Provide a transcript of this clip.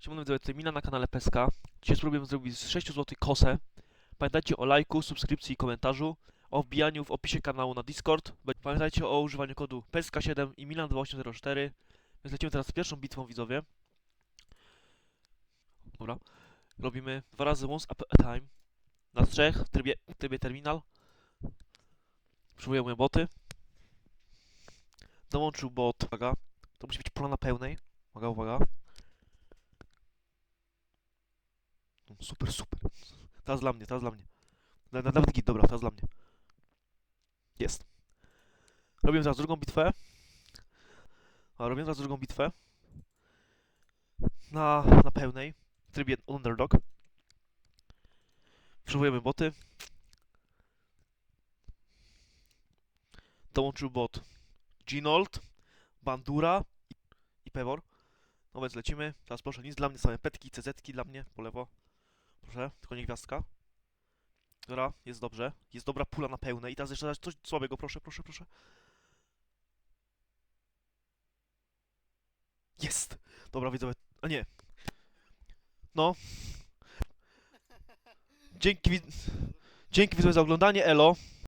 Siemano widzowie, tutaj Mina na kanale Peska. Dzisiaj spróbujemy zrobić z 6 zł kosę. Pamiętajcie o lajku, subskrypcji i komentarzu, o wbijaniu w opisie kanału na Discord. Pamiętajcie o używaniu kodu PESKA7 i Milan2804. Więc lecimy teraz z pierwszą bitwą, widzowie. Dobra. Robimy dwa razy once a time. Na trzech, w trybie, w trybie terminal. Przywołuję boty. Dołączył bot, uwaga. To musi być pola na pełnej. Uwaga, uwaga. No, Super, super. Teraz dla mnie, teraz dla mnie. Na- na- Nawet git, dobra, teraz dla mnie. Jest. Robimy teraz drugą bitwę. A robimy teraz drugą bitwę. Na, na pełnej. W trybie underdog. Przywołujemy boty. Dołączył bot Ginold, Bandura i, Pewor. No więc lecimy. Teraz proszę, nic dla mnie, same petki, CZ-ki dla mnie, po lewo. Proszę, tylko nie gwiazdka. Dobra, jest dobrze. Jest dobra pula na pełne. I teraz jeszcze coś słabego, proszę, proszę, proszę. Jest! Dobra, widzowie. A nie. No. Dzięki, Dzięki widzowie za oglądanie, elo.